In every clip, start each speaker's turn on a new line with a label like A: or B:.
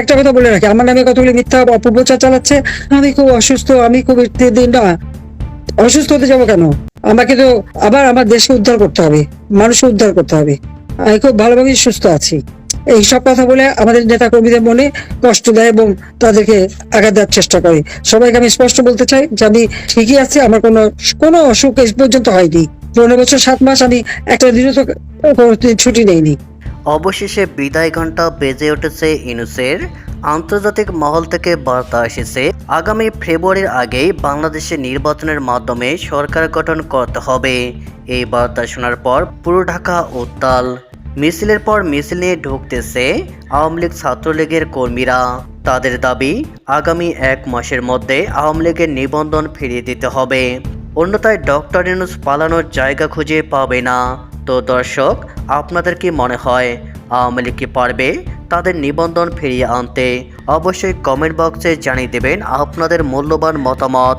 A: একটা কথা বলে রাখি, আমার নামে কতগুলি মিথ্যা অপপ্রচার চালাচ্ছে? আমি খুব অসুস্থ, আমি খুব দিন না। অসুস্থ হতে যাব কেন? আমাকে তো আবার আমার দেশকে উদ্ধার করতে হবে, মানুষকে উদ্ধার করতে হবে। আমি খুব ভালোভাবেই সুস্থ আছি। এই সব কথা বলে আমাদের নেতা কর্মীদের মনে কষ্ট দেয় এবং তাদেরকে আঘাত দেওয়ার চেষ্টা করে। সবাইকে আমি স্পষ্ট বলতে চাই যে আমি ঠিকই আছি, আমার কোনো কোনো অসুখ এই পর্যন্ত হয়নি। পনেরো বছর, সাত মাস আমি একটা দিনও তো ছুটি নেইনি।
B: অবশেষে বিদায় ঘণ্টা বেজে উঠেছে ইনুসের। আন্তর্জাতিক মহল থেকে বার্তা এসেছে, আগামী ফেব্রুয়ারির আগেই বাংলাদেশে নির্বাচনের মাধ্যমে সরকার গঠন করতে হবে। এই বার্তা শোনার পর পুরো ঢাকা উত্তাল। মিছিলের পর মিছিল নিয়ে ঢুকতেছে আওয়ামী লীগ ছাত্রলীগের কর্মীরা। তাদের দাবি, আগামী এক মাসের মধ্যে আওয়ামী লীগের নিবন্ধন ফিরিয়ে দিতে হবে। অন্যথায় ডক্টর ইউনুস পালানোর জায়গা খুঁজে পাবে না। তো দর্শক, আপনাদের কি মনে হয়, আওয়ামী লীগ কি পারবে তাদের নিবন্ধন ফিরিয়ে আনতে? অবশ্যই কমেন্ট বক্সে জানিয়ে দেবেন আপনাদের মূল্যবান মতামত।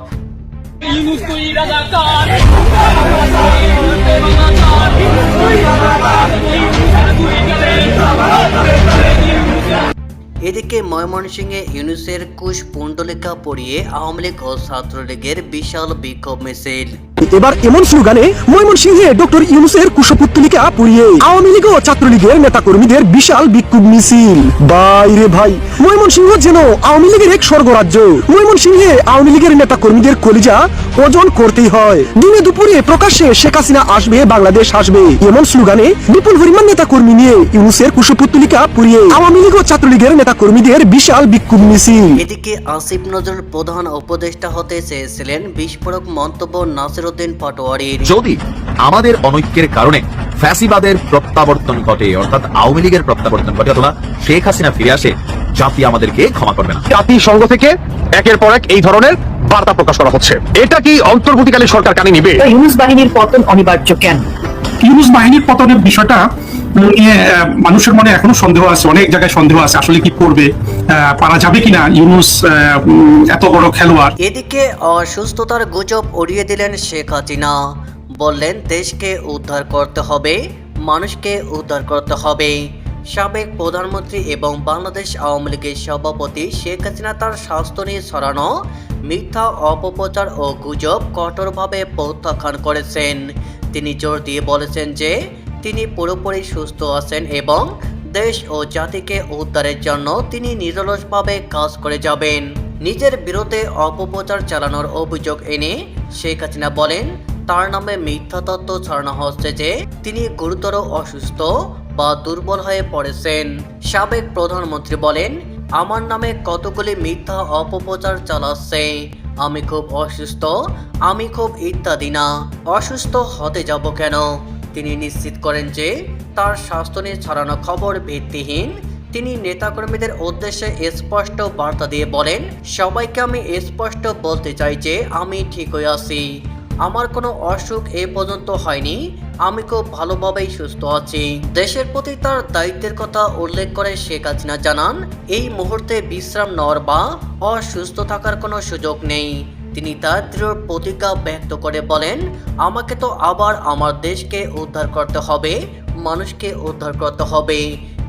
B: এদিকে ময়মনসিংহে ইউনুসের কুশ পুণ্ডলিকা পড়িয়ে আওয়ামী লীগ ও ছাত্রলীগের বিশাল বিক্ষোভ মিছিল।
C: এবার এমন স্লোগানে ময়মনসিংহে ডক্টর ইউনুসের কুশপুত্তলিকা পুড়িয়ে আওয়ামী লীগ ও ছাত্রলীগের নেতাকর্মীদের বিশাল বিক্ষোভ মিছিল। বাইরে ভাই, ময়মনসিংহ যেন আওয়ামী লীগের এক স্বর্গরাজ্য। ময়মনসিংহে আওয়ামী লীগের নেতাকর্মীদের কলিজা ওজন করতেই হয়। দিনে দুপুরে প্রকাশ্যে শেখ হাসিনা আসবে, বাংলাদেশ আসবে। এমন স্লোগানে বিপুল পরিমাণ নেতাকর্মী নিয়ে ইউনুসের কুশপুত্তলিকা পুড়িয়ে আওয়ামী লীগ ও ছাত্রলীগের নেতাকর্মীদের বিশাল বিক্ষোভ মিছিল।
B: এদিকে আসিফ নজরুল প্রধান উপদেষ্টা হতে চেয়েছিলেন। বিস্ফোরক মন্তব্য নাসিরুদ্দিন পাটোয়ারির।
D: যদি আমাদের অনৈক্যের কারণে ফ্যাসিবাদের প্রত্যাবর্তন ঘটে অর্থাৎ আওয়ামী লীগের প্রত্যাবর্তন ঘটে অথবা শেখ হাসিনা ফিরে আসে জাতি আমাদেরকে ক্ষমা করবে না।
E: জাতিসংঘ থেকে একের পর এক এই ধরনের বার্তা প্রকাশ করা হচ্ছে। এটা কি অন্তর্বর্তীকালীন সরকার কানে নিবে?
F: ইউনুস বাহিনীর পতন অনিবার্য কেন?
G: ইউনুস বাহিনীর পতনের বিষয়টা নিয়ে মানুষের মনে এখনও সন্দেহ আছে, অনেক জায়গায় সন্দেহ আছে, আসলে কি করবে পারা যাবে কিনা, ইউনুস এত বড় খেলোয়াড়?
B: এদিকে অসুস্থতার গুজব উড়িয়ে দিলেন শেখ হাসিনা। বললেন, দেশকে উদ্ধার করতে হবে, মানুষকে উদ্ধার করতে হবে। সাবেক প্রধানমন্ত্রী এবং বাংলাদেশ আওয়ামী লীগের সভাপতি শেখ হাসিনা তার স্বাস্থ্য নিয়ে ছড়ানো, মিথ্যা অপপ্রচার ও গুজব কঠোরভাবে প্রত্যাখ্যান করেছেন। তিনি জোর দিয়ে বলেছেন যে তিনি পুরোপুরি সুস্থ আছেন এবং দেশ ও জাতিকে উদ্ধারের জন্য তিনি নিরলসভাবে কাজ করে যাবেন। নিজের বিরুদ্ধে অপপ্রচার চালানোর অভিযোগ এনে শেখ হাসিনা বলেন, তার নামে মিথ্যা তত্ত্ব ছড়ানো হচ্ছে যে তিনি গুরুতর অসুস্থ বা দুর্বল হয়ে পড়েছেন। সাবেক প্রধানমন্ত্রী বলেন, আমার নামে কতগুলি মিথ্যা অপপ্রচার চালাচ্ছে। আমি খুব অসুস্থ, আমি খুব ইত্যাদি না। অসুস্থ হতে যাব কেন? তিনি নিশ্চিত করেন যে তার স্বাস্থ্য নিয়ে ছড়ানো খবর ভিত্তিহীন। তিনি নেতাকর্মীদের উদ্দেশ্যে স্পষ্ট বার্তা দিয়ে বলেন, সবাইকে আমি স্পষ্ট বলতে চাই যে আমি ঠিকই আছি। আমার কোনো অসুখ এ পর্যন্ত হয়নি। আমি খুব ভালোভাবেই সুস্থ আছি। দেশের প্রতি তার দায়িত্বের কথা উল্লেখ করে শেখ হাসিনা জানান, এই মুহূর্তে বিশ্রাম নেওয়ার বা অসুস্থ থাকার কোনো সুযোগ নেই। তিনি তার দৃঢ় প্রতিজ্ঞা ব্যক্ত করে বলেন, আমাকে তো আবার আমার দেশকে উদ্ধার করতে হবে, মানুষকে উদ্ধার করতে হবে।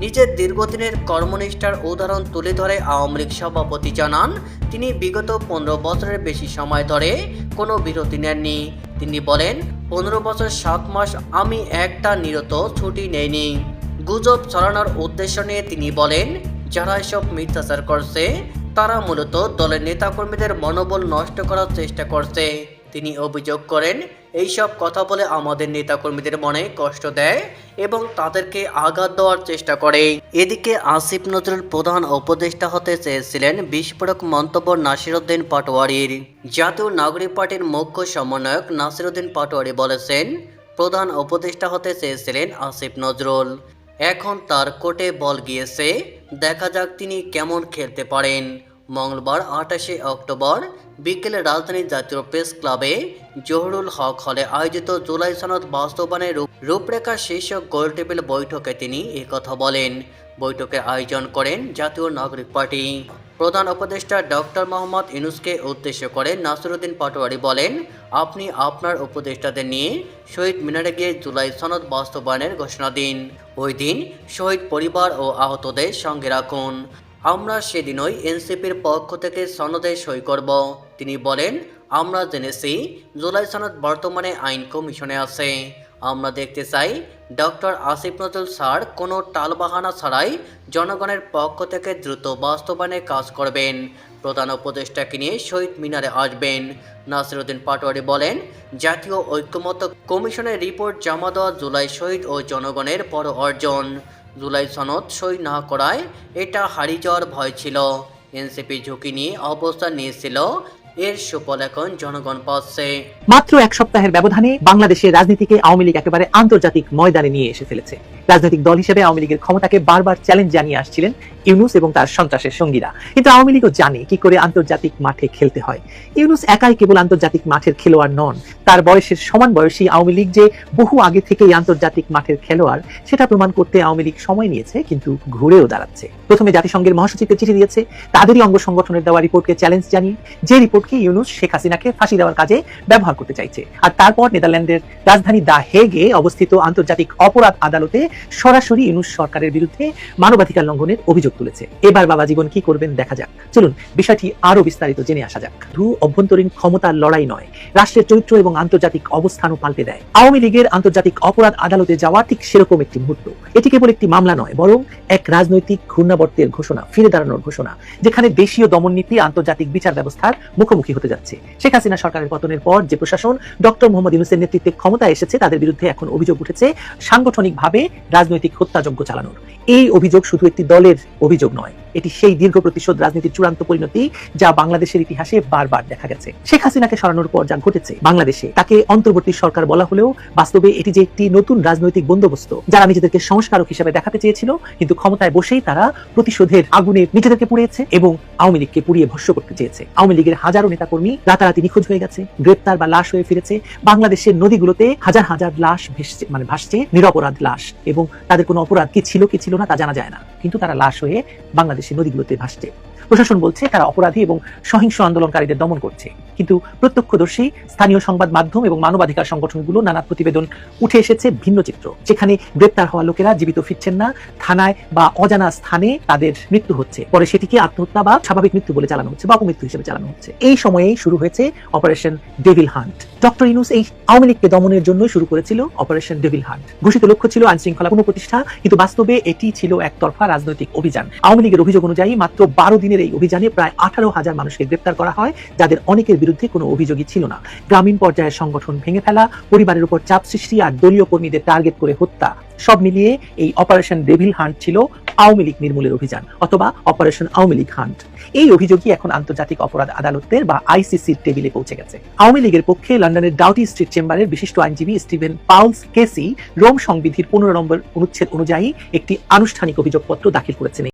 B: নিজের দীর্ঘদিনের কর্মনিষ্ঠার উদাহরণ তুলে ধরে আওয়ামী লীগ সভাপতি জানান, তিনি বিগত পনেরো বছরের বেশি সময় ধরে কোনো বিরতি নেননি। তিনি বলেন, পনেরো বছর সাত মাস আমি একটা নিরত ছুটি নেইনি। গুজব ছড়ানোর উদ্দেশ্য নিয়ে তিনি বলেন, যারা এসব মিথ্যাচার করছে তারা মূলত দলের নেতাকর্মীদের মনোবল নষ্ট করার চেষ্টা করছে। তিনি অভিযোগ করেন, এইসব কথা বলে আমাদের নেতাকর্মীদের মনে কষ্ট দেয় এবং তাদেরকে আঘাত দেওয়ার চেষ্টা করে। এদিকে আসিফ নজরুল প্রধান উপদেষ্টা হতে চেয়েছিলেন বিস্ফোরক মন্তব্য নাসিরুদ্দিন পাটোয়ারির। জাতীয় নাগরিক পার্টির মুখ্য সমন্বয়ক নাসিরুদ্দিন পাটোয়ারি বলেছেন, প্রধান উপদেষ্টা হতে চেয়েছিলেন আসিফ নজরুল। এখন তার কোটে বল গিয়েছে, দেখা যাক তিনি কেমন খেলতে পারেন। মঙ্গলবার আঠাশে অক্টোবর বিকেলে রাজধানীর জাতীয় প্রেস ক্লাবে জহুরুল হক হলে আয়োজিত জুলাই সনদ বাস্তবায়নের রূপ- রূপরেখা শীর্ষক গোলটেবিল বৈঠকে তিনি কথা বলেন। বৈঠকে আয়োজন করেন জাতীয় নাগরিক পার্টি। প্রধান উপদেষ্টা ডক্টর মোহাম্মদ ইনুসকে উদ্দেশ্য করে নাসিরুদ্দিন পাটোয়ারি বলেন, আপনি আপনার উপদেষ্টাদের নিয়ে শহীদ মিনারে গিয়ে জুলাই সনদ বাস্তবায়নের ঘোষণা দিন। ওই দিন শহীদ পরিবার ও আহতদের সঙ্গে রাখুন। আমরা সেদিনই এনসিপির পক্ষ থেকে সনদে সই করব। তিনি বলেন, আমরা জেনেছি, জুলাই সনদ বর্তমানে আইন কমিশনে আছে। আমরা দেখতে চাই, ডক্টর আসিফ নজরুল স্যার কোনো টালবাহানা ছাড়াই জনগণের পক্ষ থেকে দ্রুত বাস্তবায়নে কাজ করবেন। প্রধান উপদেষ্টাকে নিয়ে শহীদ মিনারে আসবেন। নাসিরুদ্দিন পাটোয়ারি বলেন, জাতীয় ঐক্যমত্য কমিশনের রিপোর্ট জমা দেওয়া জুলাই শহীদ ও জনগণের বড় অর্জন। জুলাই সনদ সই না করায় এটা হারিয়ে যাওয়ার ভয় ছিল। এনসিপি ঝুঁকি নিয়ে অবস্থান নিয়েছিল। এর সুফল এখন জনগণ পাচ্ছে।
F: মাত্র এক সপ্তাহের ব্যবধানে বাংলাদেশের রাজনীতিকে আওয়ামী লীগ একেবারে আন্তর্জাতিক ময়দানে নিয়ে এসে ফেলেছে। রাজনৈতিক দল হিসেবে আওয়ামী লীগের ক্ষমতাকে বারবার চ্যালেঞ্জ জানিয়ে আসছিলেন ইউনুস এবং তার সন্ত্রাসের সঙ্গীরা। কিন্তু আওয়ামী লীগও জানে কি করে আন্তর্জাতিক মাঠে খেলতে হয়। ইউনুস একাই কেবল আন্তর্জাতিক মাঠের খেলোয়াড় নন। তার বয়সের সমান বয়সী আওয়ামী লীগ যে বহু আগে থেকেই আন্তর্জাতিক মাঠের খেলোয়াড়, সেটা প্রমাণ করতে আওয়ামী লীগ সময় নিয়েছে, কিন্তু ঘুরেও দাঁড়াচ্ছে। প্রথমে জাতিসংঘের মহাসচিবকে চিঠি দিয়েছে। তাদেরই অঙ্গ সংগঠনের দেওয়া রিপোর্টকে চ্যালেঞ্জ জানিয়ে যে রিপোর্টকে ইউনুস শেখ হাসিনাকে ফাঁসি দেওয়ার কাজে ব্যবহার করতে চাইছে। আর তারপর নেদারল্যান্ডের রাজধানী দা হেগে অবস্থিত আন্তর্জাতিক অপরাধ আদালতে সরাসরি ইউনুস সরকারের বিরুদ্ধে মানবাধিকার লঙ্ঘনের অভিযোগ তুলেছে। এবার বাবা জীবন কি করবেন দেখা যাক। চলুন, বিষয়টি আরও বিস্তারিত জেনে আসা যাক। শুধু অভ্যন্তরীণ ক্ষমতার লড়াই নয়, রাষ্ট্রের চরিত্র এবং আন্তর্জাতিক অবস্থানও পাল্টে দেয়। আওয়ামী লীগের আন্তর্জাতিক অপরাধ আদালতে যাওয়া ঠিক সেরকম একটি মুহূর্ত। এটি কেবল একটি মামলা নয়, বরং এক রাজনৈতিক ঘূর্ণাবর্তের ঘোষণা, ফিরে দাঁড়ানোর ঘোষণা, যেখানে দেশীয় দমননীতি আন্তর্জাতিক বিচার ব্যবস্থার মুখোমুখি হতে যাচ্ছে। শেখ হাসিনা সরকারের পতনের পর যে প্রশাসন ডক্টর মোহাম্মদ ইউনুসের নেতৃত্বে ক্ষমতায় এসেছে, তাদের বিরুদ্ধে এখন অভিযোগ উঠেছে, সাংগঠনিকভাবে রাজনৈতিক হত্যাযজ্ঞ চালানোর। এই অভিযোগ শুধু একটি দলের অভিযোগ নয় এটি সেই দীর্ঘ প্রতিশোধ রাজনীতির চূড়ান্ত পরিণতি যা বাংলাদেশের ইতিহাসে বারবার দেখা গেছে। শেখ হাসিনাকে সরানোর পর যা ঘটেছে, বাংলাদেশে তাকে অন্তর্বর্তী সরকার বলা হলেও বাস্তবে এটি যে একটি নতুন রাজনৈতিক বন্দোবস্ত যারা নিজেদেরকে সংস্কারক হিসেবে দেখাতে চেয়েছিল, কিন্তু ক্ষমতায় বসেই তারা প্রতিশোধের আগুনে নিজেদেরকে পুড়িয়েছে এবং আওয়ামী লীগকে পুড়িয়ে ভস্য করতে চেয়েছে। আওয়ামী লীগের হাজারো নেতাকর্মী রাতারাতি নিখোঁজ হয়ে গেছে, গ্রেপ্তার বা লাশ হয়ে ফিরেছে, বাংলাদেশের নদীগুলোতে হাজার হাজার লাশ ভেসছে মানে ভাসছে, নিরপরাধ লাশ এবং তাদের কোনো অপরাধ কি ছিল কি ছিল না তা জানা যায় না। কিন্তু তারা লাশ হয়ে でしのぎを出まして、প্রশাসন বলছে তারা অপরাধী এবং সহিংস আন্দোলনকারীদের দমন করছে। কিন্তু প্রত্যক্ষদর্শী, স্থানীয় সংবাদ মাধ্যম এবং মানবাধিকার সংগঠনগুলো নানা প্রতিবেদন উঠে এসেছে ভিন্ন চিত্র। যেখানে গ্রেপ্তার হওয়া লোকেরা জীবিত ফিরছেন না, থানায় বা অজানা স্থানে তাদের মৃত্যু হচ্ছে। পরে সেটিকে আত্মহত্যা বা স্বাভাবিক মৃত্যু বলে চালানো হচ্ছে বা অপমৃত্যু হিসেবে চালানো হচ্ছে। এই সময়েই শুরু হয়েছে operation devil hunt. Doctor Yunus এই আওয়ামী লীগকে দমনের জন্য শুরু করেছিল অপারেশন ডেভিল হান্ট। ঘোষিত লক্ষ্য ছিল আইন শৃঙ্খলা পুনঃপ্রতিষ্ঠা, কিন্তু বাস্তবে এটি ছিল একতরফা রাজনৈতিক অভিযান। আওয়ামী লীগের অভিযোগ অনুযায়ী মাত্র বারো দিনের এই অভিযানে প্রায় আঠারো হাজার মানুষকে গ্রেপ্তার করা হয়, যাদের অনেকের বিরুদ্ধে কোনো অভিযোগই ছিল না। গ্রামীণ পর্যায়ের সংগঠন ভেঙে ফেলা, পরিবারের উপর চাপ সৃষ্টি আর দলীয় কর্মীদের টার্গেট করে হত্যা, সব মিলিয়ে এই অপারেশন ডেভিল হান্ট ছিল আওয়ামী লীগ নির্মূলের অভিযান অথবা অপারেশন আওয়ামী লীগ হান্ট। এই অভিযোগই এখন আন্তর্জাতিক অপরাধ আদালতের বা আইসিসির টেবিলে পৌঁছে গেছে। আওয়ামী লীগের পক্ষে লন্ডনের ডাউটি স্ট্রিট চেম্বারের বিশিষ্ট আইনজীবী স্টিভেন পাউলস কেসি রোম সংবিধির পনেরো নম্বর অনুচ্ছেদ অনুযায়ী একটি আনুষ্ঠানিক অভিযোগপত্র দাখিল করেছেন।